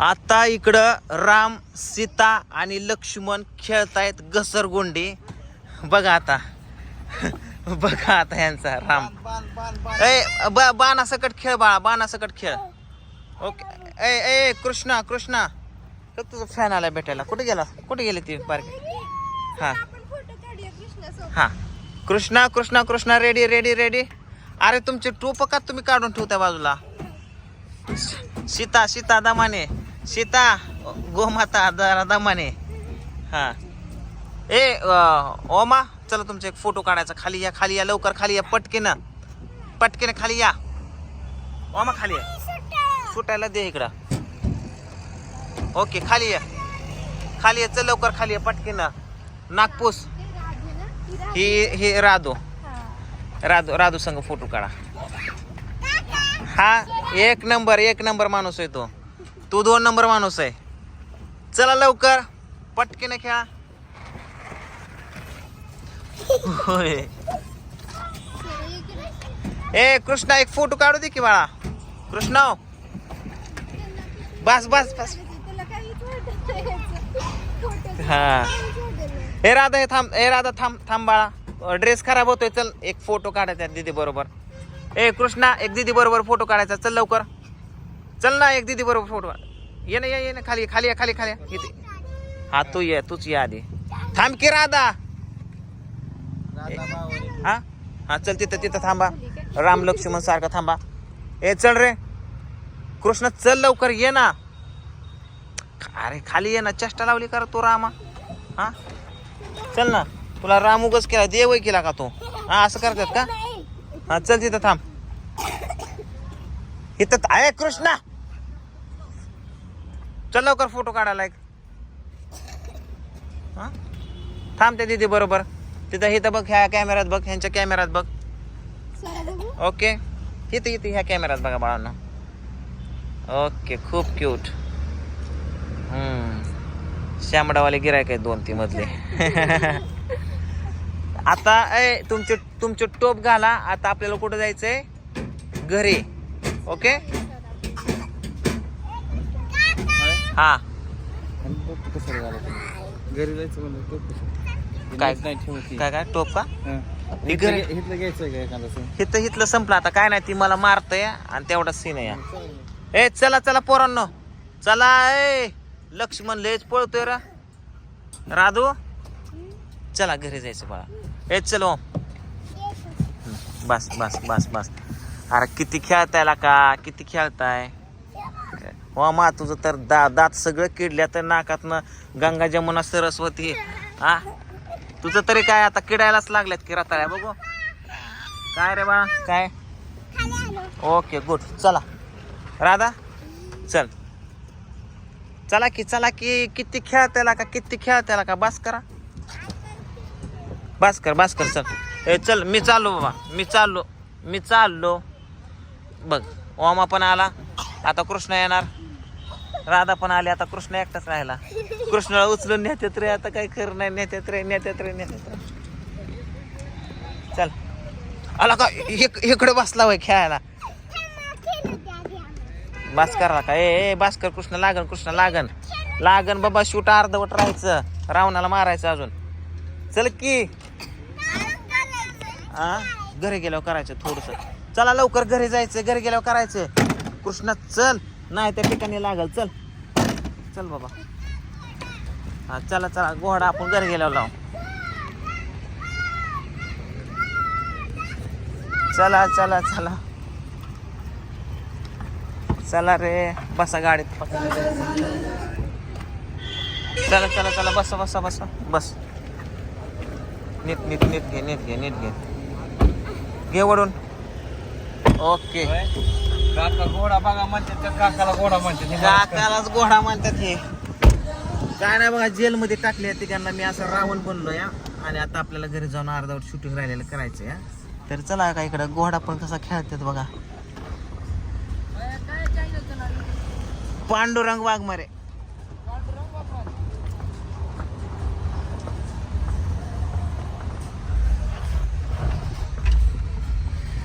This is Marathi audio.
आता इकडं राम सीता आणि लक्ष्मण खेळतायत घसरगुंडी. बघा आता. बघा आता यांचा राम. ए ब बाणासकट खेळ बाळा बाणासकट खेळ. ओके. ए ए कृष्णा कृष्णा. तर तुझा फॅन आला भेटायला. कुठे गेला? कुठे गेले ती पार्क हा. हा. Krishna Krishna Krishna ready ready ready अरे तुमचे टोप का तुम्ही काढून ठेवता बाजूला? सीता सीता दमाने. सीता गोमाता द- दमाने हा. ए ओमा चला तुमचा एक फोटो काढायचा. खाली या खाली या लवकर खाली या पटकेन. पटकेन खाली या. ओमा खाली या. सुटायला दे इकडं. ओके खाली या. खाली या चल लवकर खाली या पटकेन. नागपूस. ही हे राधू. राधू राधू संग फोटो काढा. हा एक नंबर एक नंबर माणूस आहे तो. तू दोन नंबर माणूस आहे. चला लवकर. पटकेने खेळा. होय. ए कृष्णा एक फोटो काढू दे की बाळा. कृष्णा हो. बस बस बस. हा. हे राधा हे थांब हे राधा थांब थांब बाळा. ड्रेस खराब होतोय चल एक फोटो काढायचा दीदी बरोबर. ए कृष्णा एक दीदी बरोबर फोटो काढायचा चल लवकर. चल ना एक दीदी बरोबर फोटो ये ना ये ये ना खाली ये, खाली ये, खाली खाली इथे. हा तू ये तूच ये आधी. थांब की राधा? हा? हा चल तिथं तिथं थांबा. राम लक्ष्मण सारखं थांबा. ए चल रे. कृष्ण चल लवकर ये ना. अरे खाली ये ना. चेष्टा लावली कर तो रामा. हा? चल ना. तुला राम उगच केला देवही केला का तो? हा असं करतात का? हा चल तिथं थांब. इथं आहे कृष्णा. चल लवकर फोटो काढायला एक. हां? थांबते त्या दिदी बरोबर. तिथं इथं बघ ह्या कॅमेऱ्यात बघ ह्यांच्या कॅमेऱ्यात बघ. ओके? इथं इथं ह्या कॅमेऱ्यात बघा बाळांना. ओके खूप क्यूट हम्म. शामडावाले गिरायक आहेत दोन ती मधले. आता ए तुमचे तुमचे टोप घाला. आता आपल्याला कुठं जायचंय? घरी. ओके? हा. घरी जायचं म्हणलं टोप कसं काय? नाही ठेवती काय काय? टोप का. मी घरी- इथलं इथलं घ्यायचं का एखादं हिथं हिथलं संपलं आता. काय नाही ती मला मारतय आणि तेवढा सीन आहे. ए चला चला पोरांनो. चला ए लक्ष्मण लयच पळतोय रा. राधू? चला घरी जायचं बाळा. ए चलो. बस बस बस बस. अरे किती खेळताय का किती खेळताय? हो मा तुझं तर दा दात सगळं किडल्या तर नाकातनं गंगा जमुना सरस्वती. हा? तुझं तरी काय आता किडायलाच लागल्यात की रताळ्या बघू. काय रे बा? काय? Okay good. चला. राधा? चल. चला की चला की किती खेळ त्याला का किती खेळ त्याला का? बस करा. बस कर बस कर चल. ए चल मी चाललो बाबा. मी चाललो. मी चाललो. बघ ओमा पण आला. आता कृष्ण येणार. राधा पण आली आता कृष्ण एकटाच राहिला. कृष्णाला उचलून नेत्यात रे आता काय कर नाही नेत्यात रे नेत्यात रे नेत्यात रे. चल. आला का इक- इकडे बसला वय खेळायला. बस करा का? ए भास्कर बस कर कृष्ण लागन कृष्ण लागन. लागन बाबा शूट अर्धवट राहायचं. रावणाला मारायचं अजून. चल की. हा घरी गेल्यावर करायचं थोडस. चला लवकर घरी जायचं घरी गेल्यावर करायचं. कृष्णा चल. नाही त्या ठिकाणी लागल. चल. चल बाबा. हा चला चला. घोडा आपण घरी गेल्यावर लावू. चला चला चला. चला रे. बसा गाडीत. चला चला चला. बसा बसा बसा. बस. नीट नीट नीट घे नीट घे नीट घे. घे वडून ओके. काका घोडा बघा म्हणतात त्या काकाला घोडा म्हणतात काकालाच घोडा म्हणतात हे. काय नाही बघा जेलमध्ये टाकले तिघांना मी असं रावण बनलो या आणि आता आपल्याला घरी जाऊन अर्धावर शूटिंग राहिलेलं करायचं या तर चला का इकडं घोडा पण कसा खेळतात बघा. पांडुरंग वाघमारे.